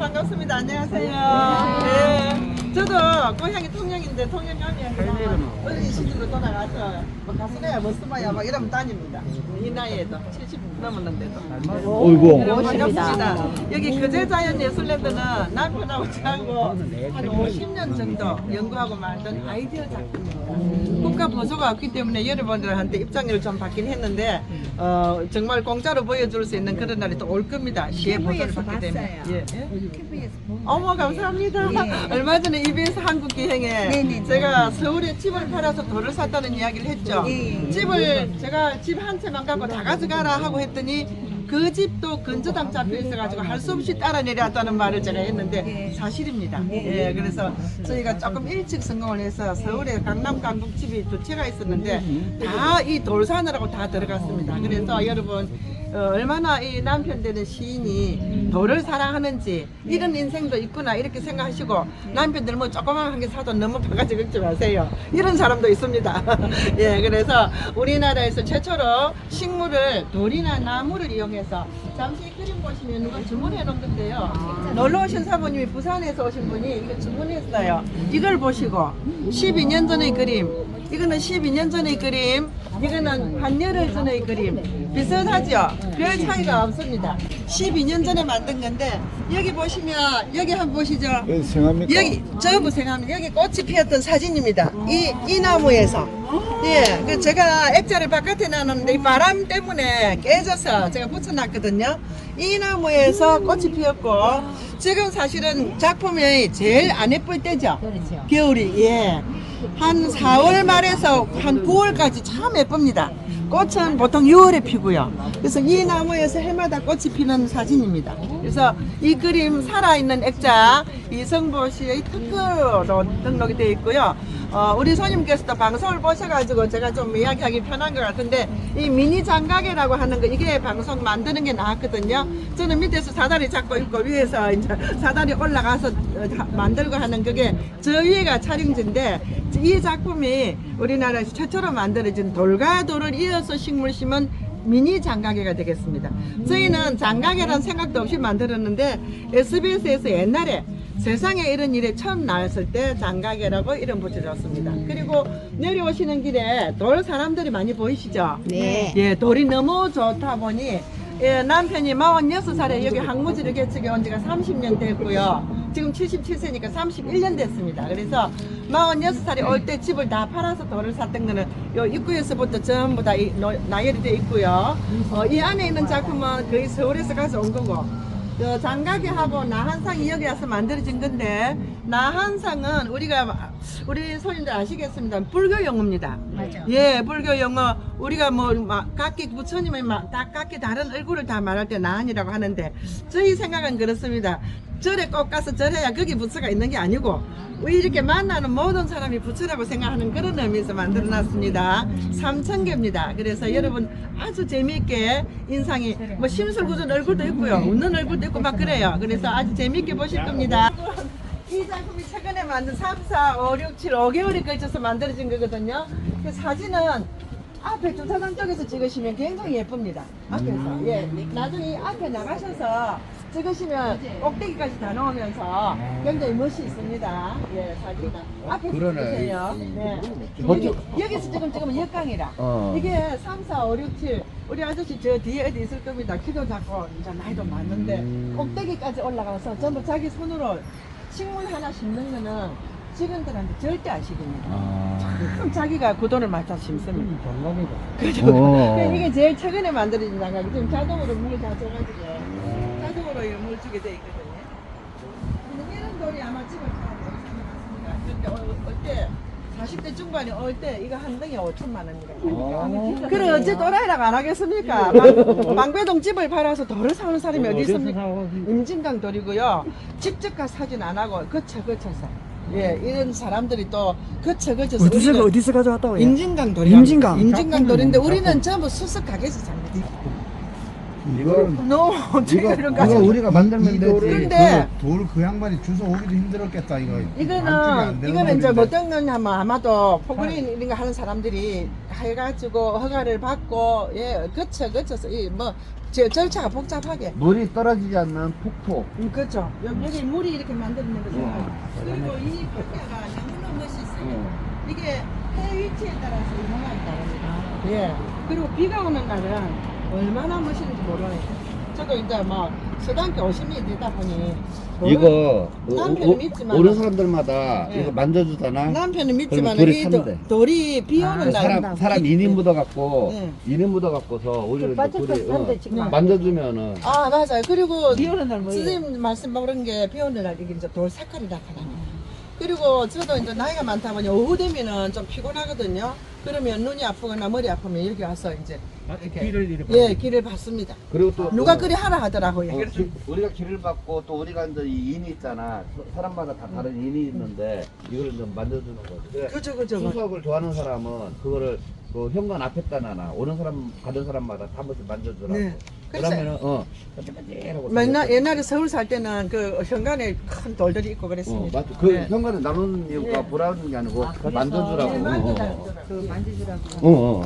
반갑습니다. 안녕하세요. 네. 저도 고향이 통영인데 통영 가면 그냥 어린 시절로 돌아가서 뭐 가수네야 뭐 스마야 막 이러면 다닙니다. 이 나이에도 70 넘었는데도. 어이구. 반갑습니다. 여기 거제자연예술랜드는 남편하고 저하고 한 50년 정도 연구하고 만든 아이디어 작품입니다. 국가 보조가 없기 때문에 여러분들한테 입장료를 좀 받긴 했는데 어, 정말 공짜로 보여줄 수 있는 그런 날이 또 올 겁니다. 시에 보조를 받기 때문에. 예. 예? 어머 감사합니다. 얼마 전에 EBS 한국기행에 제가 서울에 집을 팔아서 돌을 샀다는 이야기를 했죠. 집을 제가 집 한 채만 갖고 다 가져가라 하고 했더니 그 집도 근저당 잡혀 있어가지고 할 수 없이 따라 내려왔다는 말을 제가 했는데 사실입니다. 예, 그래서 저희가 조금 일찍 성공을 해서 서울에 강남 강북집이 두 채가 있었는데 다 이돌 사느라고 다 들어갔습니다. 그래서 여러분 어, 얼마나 이 남편 되는 시인이 돌을 사랑하는지 이런 인생도 있구나 이렇게 생각하시고 남편들 뭐 조그만 한개 사도 너무 바가지 긁지 마세요. 이런 사람도 있습니다. 예, 그래서 우리나라에서 최초로 식물을 돌이나 나무를 이용해서 잠시 이 그림 보시면 누가 주문해 놓은 건데요. 놀러 오신 사모님이 부산에서 오신 분이 이거 주문했어요. 이걸 보시고 12년 전의 그림. 이거는 12년 전의 그림, 이거는 한여름 전의 그림. 비슷하죠? 별 차이가 없습니다. 12년 전에 만든 건데, 여기 보시면, 여기 한번 보시죠. 여기 생합니까? 여기, 저 보세요. 여기 꽃이 피었던 사진입니다. 이, 이 나무에서. 예, 그 제가 액자를 바깥에 놔놨는데, 이 바람 때문에 깨져서 제가 붙여놨거든요. 이 나무에서 꽃이 피었고, 지금 사실은 작품이 제일 안 예쁠 때죠. 그렇죠. 겨울이, 예. 한 4월 말에서 한 9월까지 참 예쁩니다. 꽃은 보통 6월에 피고요. 그래서 이 나무에서 해마다 꽃이 피는 사진입니다. 그래서 이 그림 살아있는 액자 이성보 씨의 특허로 등록이 되어 있고요. 어, 우리 손님께서도 방송을 보셔가지고 제가 좀 이야기하기 편한 것 같은데 이 미니 장가게라고 하는 거 이게 방송 만드는 게 나았거든요. 저는 밑에서 사다리 잡고 있고 위에서 이제 사다리 올라가서 만들고 하는 그게 저 위에가 촬영지인데 이 작품이 우리나라에서 최초로 만들어진 돌을 이어서 식물 심은 미니 장가게가 되겠습니다. 저희는 장가게란 생각도 없이 만들었는데 SBS에서 옛날에 세상에 이런 일이 처음 나왔을 때 장가게라고 이름 붙여줬습니다. 그리고 내려오시는 길에 돌 사람들이 많이 보이시죠? 네. 예, 돌이 너무 좋다 보니 예, 남편이 46살에 여기 항무지를 개척해 온 지가 30년 됐고요. 지금 77세니까 31년 됐습니다. 그래서 46살이 올 때 집을 다 팔아서 돌을 샀던 거는 요 입구에서부터 전부 다 이, 노- 나열이 되어 있고요. 어, 이 안에 있는 작품은 거의 서울에서 가져온 거고 저 장가게하고 나한상 이 여기 와서 만들어진 건데 나한상은 우리가 우리 손님들 아시겠습니다. 불교 용어입니다. 맞아. 예, 불교 용어 우리가 뭐 막 각기 부처님의 막 다 각기 다른 얼굴을 다 말할 때 나한이라고 하는데 저희 생각은 그렇습니다. 절에 꼭 가서 절해야 거기 부처가 있는 게 아니고 이렇게 만나는 모든 사람이 부처라고 생각하는 그런 의미에서 만들어 놨습니다. 3천 개입니다. 그래서 여러분 아주 재미있게 인상이 뭐 심술궂은 얼굴도 있고요, 웃는 얼굴도 있고 막 그래요. 그래서 아주 재미있게 보실 겁니다. 이 작품이 최근에 만든 3, 4, 5, 6, 7, 5개월이 걸쳐서 만들어진 거거든요. 그 사진은 앞에 주차장 쪽에서 찍으시면 굉장히 예쁩니다. 앞에서. 예. 나중에 이 앞에 나가셔서 찍으시면 꼭대기까지 다 넣으면서 굉장히 멋이 있습니다. 예, 사진은. 앞에서 그러네. 찍으세요. 네. 여기, 여기서 지금 찍으면 역강이라. 어. 이게 3, 4, 5, 6, 7. 우리 아저씨 저 뒤에 어디 있을 겁니다. 키도 작고, 이제 나이도 많은데, 음. 꼭대기까지 올라가서 전부 자기 손으로 식물 하나 심는 거는 직원들한테 절대 안 시킵니다. 아. 참 자기가 구도를 맞춰 심습니다. 그죠? 어. 이게 제일 최근에 만들어진 장갑이 지금 자동으로 물다 줘가지고 이물 주게 돼 있거든요. 근데 이런 돌이 아마 집을 팔아서 같습니다. 그때 올때 40대 중반이 올 때 이거 한 등에 5천만 원이라고. 그래 어째 또라이라고 안 하겠습니까? 방- 방배동 집을 팔아서 돌을 사는 사람이 어 디 있습니까? 임진강 돌이고요. 직접 가서 사진 안 하고 거쳐 거쳐서. 예, 이런 사람들이 또 거쳐 거쳐서 어디서 어디서 가져왔다고요? 임진강 돌이 임진강. 임진강 돌인데 우리는 전부 수석 가게에서 삽니다. 이거는 너무 어떻게 이거, 그런 우리가 만들면 되지. 근데- 돌그 양반이 주워 오기도 힘들었겠다 이거. 안쪽이 이거는 되는 이거는 이제 돌인데. 뭐 먹는 아마도 포그린 이런 거 하는 사람들이 해가지고 허가를 받고 예 거쳐 거쳐서 이뭐제 절차가 복잡하게. 물이 떨어지지 않는 폭포. 음, 그렇죠. 여기, 여기 물이 이렇게 만들어낸 거죠. 어. 그리고 이 바다가 너무나 멋있어요. 어. 이게 해 위치에 따라서 이동하기 따릅니다. 예. 그리고 비가 오는 날은 얼마나 멋있는지 몰라요. 저도 이제 뭐 서당께 50년이 되다 보니 이거 남편은 믿지만 오는 사람들마다 예. 이거 만져주잖아. 남편은 믿지만 그러면 돌이 이 도- 타는데. 돌이 비 오는 그날 사람 사람 인이 묻어 갖고 네. 인이 묻어 갖고서 우리를 빠졌다 둘이 산대 지금. 네. 만져주면은 아 맞아요. 그리고 비 오는 날 뭐예요? 선생님 말씀 그런 게비 오는 날 이게 이제 돌 색깔이 나타나요. 그리고 저도 이제 나이가 많다 보니 오후 되면은 좀 피곤하거든요. 그러면 눈이 아프거나 머리 아프면 여기 와서 이제 이렇게 길을 예 길을 받습니다. 그리고 또 누가 또- 그리 하라 하더라고요. 어, 기- 우리가 길을 받고 또 우리가 이제 이 인이 있잖아. 사- 사람마다 다 다른 인이 있는데 이거를 좀 만져주는 거지. 그래, 그죠 그죠. 수석을 좋아하는 사람은 그거를 그 현관 앞에다 놔. 오는 사람 가던 사람마다 한 번씩 만져주라고. 네. 그러면은 어 맨날 옛날에 서울 살 때는 그 현관에 큰 돌들이 있고 어 그랬습니다. 맞죠. 그 네. 현관에 나누는 이유가 네. 보라는 게 아니고 아, 그? 만져주라고. 네, 어. 어, 그 만지주라고. 어. 어.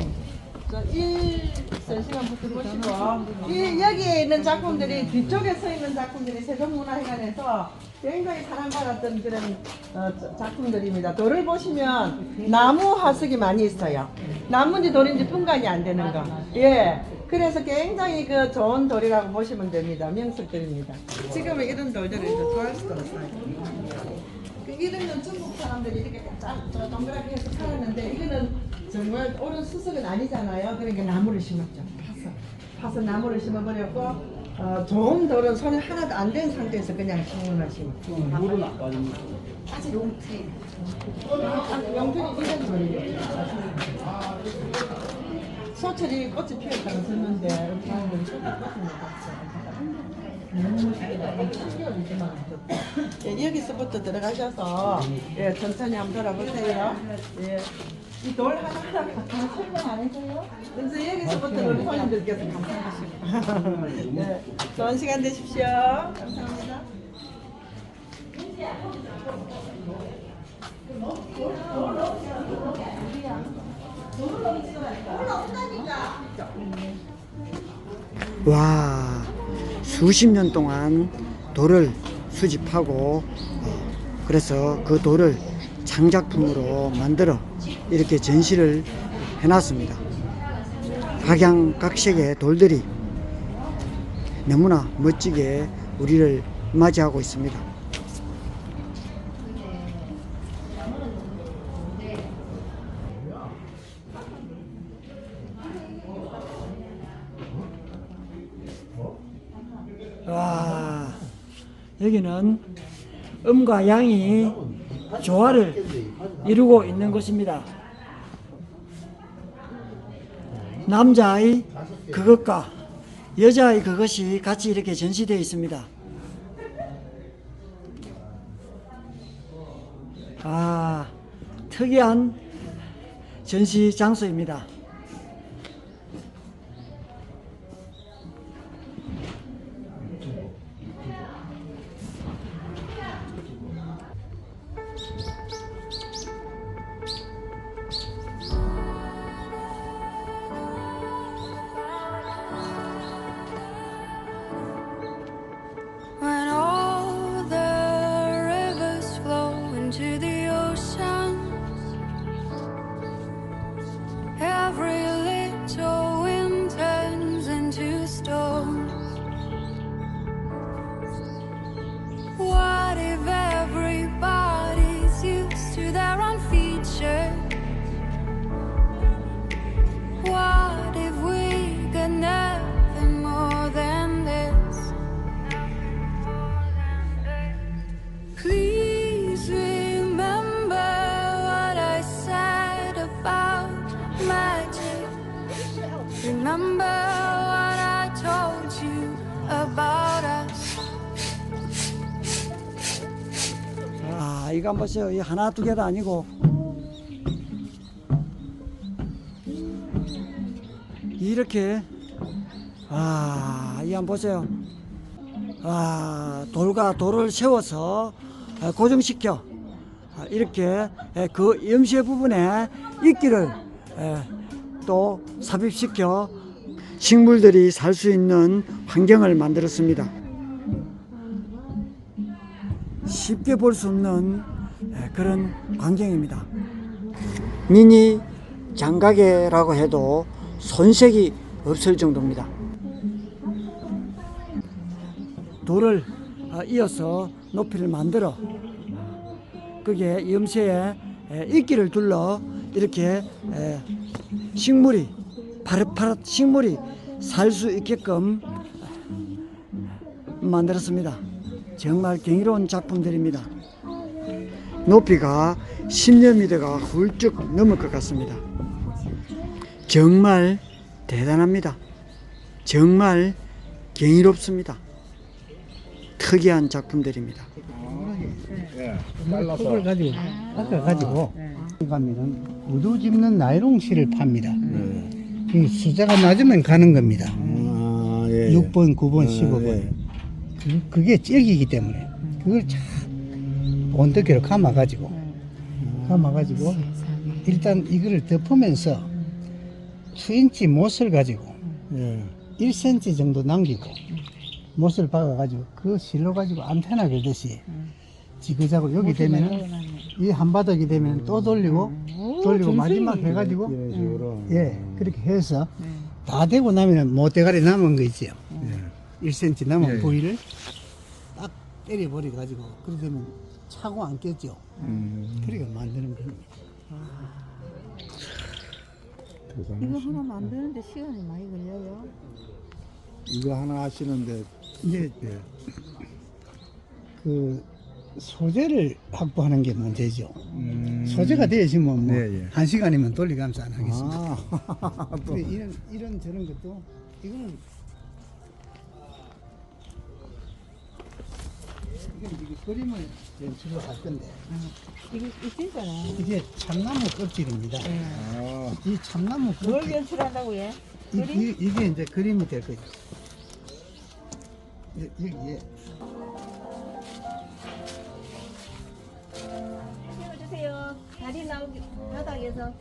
자, 1, 3시간부터 보시고 이, 여기에 있는 작품들이 뒤쪽에 서 있는 작품들이 세종문화회관에서 굉장히 사랑받았던 그런 어, 자- 작품들입니다. 돌을 보시면 나무 화석이 많이 있어요. 나무인지 돌인지 분간이 안 되는 거. 예. 그래서 굉장히 그 좋은 돌이라고 보시면 됩니다. 명석들입니다. 지금은 이런 돌들을 이제 구할 수가 없어요. 그건 중국 사람들이 이렇게 짜, 저 동그랗게 해서 팔았는데 이거는 정말 옳은 수석은 아니잖아요. 그러니까 나무를 심었죠. 파서 파서 나무를 심어버렸고 어, 좋은 돌은 손에 하나도 안 된 상태에서 그냥 심어만 심었고 물은 안 빠집니까? 아직 용태 용태는 이런 돌이에요. 소철이 꽃이 피었다고 썼는데 이렇게 하면 소철이 꽃이 못 너무 멋있겠다. 3개월 이지만 예, 여기서부터 들어가셔서 예, 천천히 한번 돌아보세요. 예. 이 돌 하나하나 다 설명 안 해줘요? 그래서 여기서부터 우리 손님들께서 감상하시고 예, 좋은 시간 되십시오. 감사합니다. 와 수십 년 동안 돌을 수집하고 어, 그래서 그 돌을 장작품으로 만들어 이렇게 전시를 해놨습니다. 각양각색의 돌들이 너무나 멋지게 우리를 맞이하고 있습니다. 여기는 음과 양이 조화를 이루고 있는 곳입니다. 남자의 그것과 여자의 그것이 같이 이렇게 전시되어 있습니다. 아, 특이한 전시 장소입니다. 아, 이거 한번 보세요. 이 하나 두 개도 아니고 이렇게 아, 이 한번 보세요. 아, 돌과 돌을 세워서 아, 고정시켜 아, 이렇게 에, 그 염세 부분에 이끼를 에, 또 삽입시켜 식물들이 살 수 있는 환경을 만들었습니다. 쉽게 볼 수 없는 에, 그런 광경입니다. 미니 장가게라고 해도 손색이 없을 정도입니다. 돌을 어, 이어서 높이를 만들어 그게 염세에 에, 이끼를 둘러 이렇게 에, 식물이 파릇파릇 식물이 살 수 있게끔 만들었습니다. 정말 경이로운 작품들입니다. 높이가 10여 미터가 훌쩍 넘을 것 같습니다. 정말 대단합니다. 정말 경이롭습니다. 특이한 작품들입니다. 그걸 가지고 깎아 가지고 가면은 우두 집는 나이롱 실을 팝니다. 이 숫자가 맞으면 가는 겁니다. 아, 예. 6번, 9번, 아, 15번. 예. 그, 그게 찔기기 때문에 그걸 참 온도계로 감아 가지고 감아 가지고 일단 이거를 덮으면서 2인치 못을 가지고 예. 1cm 정도 남기고 못을 박아 가지고 그 실로 가지고 안테나 걸듯이 지그자그 여기 되면은 이 한바닥이 되면 또 돌리고 돌리고 마지막 해가지고. 이런 식으로. 예 그렇게 해서 다 되고 나면은 모대가리 남은 거 있지요 1cm 남은 예, 예. 부위를 딱 때려 버려 가지고 그렇게 되면 차고 안 꼈죠. 음. 그렇게 만드는 겁니다. 이거 하나 만드는데 시간이 많이 걸려요. 이거 하나 하시는데 이제 그 소재를 확보하는 게 문제죠 음. 소재가 되어지면 뭐 예, 예. 한 시간이면 돌리감사 안 하겠습니다 아, 또 이런 이런 저런 것도 이거는 이게 그림을 연출을 할 건데 이게 있잖아. 이게 참나무 껍질입니다. 아, 이 참나무 뭘 껍질 연출한다고 해? 이, 이, 이게 이제 그림이 될 거예요. 여- 여기 다리 나오기 바닥에서.